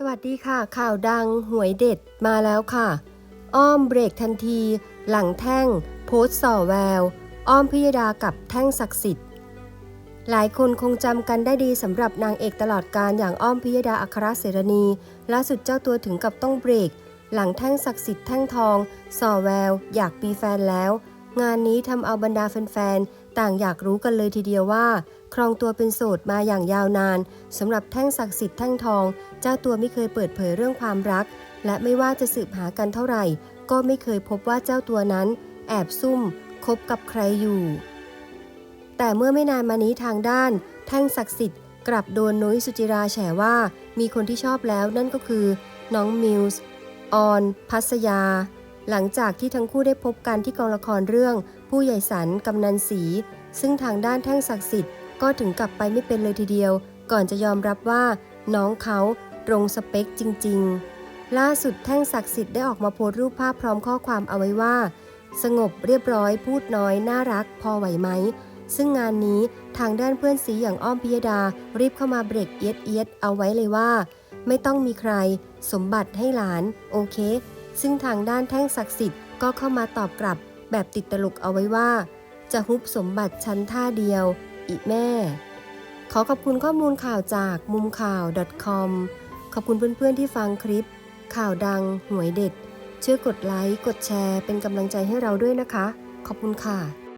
สวัสดีค่ะ ข่าวดังหวยเด็ดมาแล้วค่ะ อ้อมเบรกทันที หลังแท่ง โพสต์ส่อแวว อ้อมพิยดากับแท่งศักดิ์สิทธิ์ หลายคนคงจำกันได้ดีสำหรับนางเอกตลอดการอย่างอ้อมพิยดาอัครเสรณีล่าสุดเจ้าตัวถึงกับต้องเบรก หลังแท่งศักดิ์สิทธิ์แท่งทอง ส่อแวว อยากมีแฟนแล้ว งานนี้ทำเอาบรรดาแฟนๆ ต่างอยากรู้กันเลยทีเดียวว่า ครองตัวเป็นโสดมาอย่างยาวนานสำหรับแท่งศักดิ์สิทธิ์แท่งทอง เจ้าตัวไม่เคยเปิดเผยเรื่องความรัก และไม่ว่าจะสืบหากันเท่าไหร่ ก็ไม่เคยพบว่าเจ้าตัวนั้น แอบซุ่มคบกับใครอยู่ แต่เมื่อไม่นานมานี้ทางด้าน แท่งศักดิ์สิทธิ์กลับโดนนุ้ยสุจิราแฉว่า มีคนที่ชอบแล้วนั่นก็คือ น้องมิวส์ออน พัสยา หลังจากที่ทั้งคู่ได้พบกันที่กองละครเรื่อง ผู้ใหญ่สันกำนันสี ซึ่งทางด้านแท่งศักดิ์สิทธิ์ก็ถึงกลับไปไม่เป็นเลยทีเดียว ก่อนจะยอมรับว่า น้องเขาตรงสเปคจริง ๆ ล่าสุดแท่งศักดิ์สิทธิ์ได้ออกมาโพสต์รูปภาพพร้อมข้อความเอาไว้ว่า สงบเรียบร้อยพูดน้อยน่ารัก พอไหวไหมซึ่งงานนี้ทางด้านเพื่อนสีอย่างอ้อมพิยดา รีบเข้ามาเบรกเอียดเอียดเอาไว้เลยว่า ไม่ต้องมีใคร สมบัติให้หลาน โอเค ซึ่งทางด้านแท่งศักดิ์สิทธิ์ก็เข้ามาตอบกลับแบบติดตลกเอาไว้ว่า จะฮุบสมบัติชั้นท่าเดียว อีแม่ ขอขอบคุณข้อมูลข่าวจากมุมข่าว .com ขอบคุณเพื่อนๆที่ฟังคลิป ข่าวดัง หวยเด็ด ช่วยกดไลค์ กดแชร์ เป็นกำลังใจให้เราด้วยนะคะ ขอบคุณค่ะ